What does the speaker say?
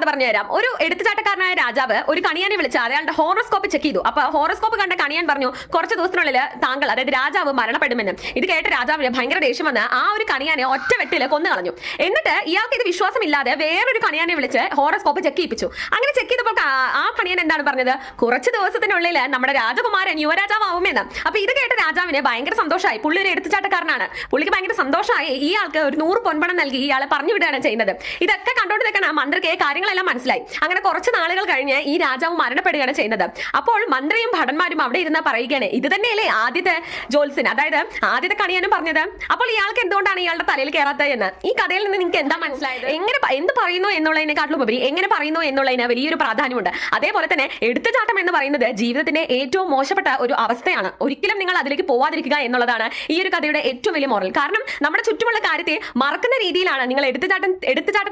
കഥ പറഞ്ഞുതരാം. ഒരു എടുത്തുചാട്ടക്കാരനായ രാജാവ് ഒരു കണിയാനെ വിളിച്ച് അയാളുടെ ഹോറോസ്കോപ്പ് ചെക്ക് ചെയ്തു. അപ്പൊ ഹോറോസ്കോപ്പ് കണ്ട കണിയാൻ പറഞ്ഞു കുറച്ച് ദിവസത്തിനുള്ളിൽ താങ്കൾ അതായത് രാജാവ് മരണപ്പെടുമെന്ന്. ഇത് കേട്ട രാജാവിന് ഭയങ്കര ദേഷ്യം വന്ന് ആ ഒരു കണിയാനെ ഒറ്റ വെട്ടിൽ കൊന്നു കളഞ്ഞു. എന്നിട്ട് ഇയാൾക്ക് ഇത് വിശ്വാസമില്ലാതെ വേറൊരു കണിയാനെ വിളിച്ച് ഹോറോസ്കോപ്പ് ചെക്ക് ചെയ്യിപ്പിച്ചു. അങ്ങനെ ചെക്ക് ചെയ്തപ്പോൾ ആ- കണിയൻ എന്താണ് പറഞ്ഞത്? കുറച്ച് ദിവസത്തിനുള്ളിൽ നമ്മുടെ രാജകുമാരൻ യുവരാജാവുമെന്ന് അപ്പൊ ഇത് കേട്ട രാജാവിന് ഭയങ്കര സന്തോഷമായി. പുള്ളി ഒരു എടുത്തുചാട്ടക്കാരനാണ്. പുള്ളിക്ക് ഭയങ്കര സന്തോഷമായി. ഈ ആൾക്ക് ഒരു നൂറ് പൊൻപണം നൽകി ഇയാളെ പറഞ്ഞു വിടുകയാണ് ചെയ്യുന്നത്. ഇതൊക്കെ കണ്ടോണ്ട് നിൽക്കണം മന്ത്രിക്ക് കാര്യങ്ങളെല്ലാം മനസ്സിലായി. അങ്ങനെ കുറച്ച് നാളുകൾ കഴിഞ്ഞ് ഈ രാജാവ് മരണപ്പെടുകയാണ് ചെയ്യുന്നത്. അപ്പോൾ മന്ത്രിയും ഭടന്മാരും അവിടെ ഇരുന്ന് പറയുകയാണ് ഇത് തന്നെയല്ലേ ആദ്യത്തെ ജോത്സ്യൻ അതായത് ആദ്യത്തെ കണിയാനും പറഞ്ഞത്? അപ്പോൾ ഇയാൾക്ക് എന്തുകൊണ്ടാണ് ഇയാളുടെ തലയിൽ കയറാത്തത് എന്ന്? ഈ കഥയിൽ നിന്ന് നിങ്ങൾക്ക് എന്താ മനസ്സിലായത്? എങ്ങനെ എന്ത് പറയുന്നു എന്നുള്ളതിനെക്കാട്ടിലും ഉപരി എങ്ങനെ പറയുന്നു എന്നുള്ളതിന് വലിയൊരു പ്രാധാന്യമുണ്ട്. അതേപോലെ തന്നെ എടുത്തുചാട്ടം എന്ന് പറയുന്നത് ജീവിതത്തിന്റെ ഏറ്റവും മോശപ്പെട്ട ഒരു അവസ്ഥയാണ്. ഒരിക്കലും നിങ്ങൾ അതിലേക്ക് പോവാതിരിക്കുക എന്നുള്ളതാണ് ഈ ഒരു കഥയുടെ ഏറ്റവും വലിയ മോറൽ കാരണം നമ്മുടെ ചുറ്റുമുള്ള കാര്യത്തെ മറക്കുന്ന രീതിയിലാണ് നിങ്ങൾ എടുത്തുചാട്ടം എടുത്തുചാട്ടത്തിൽ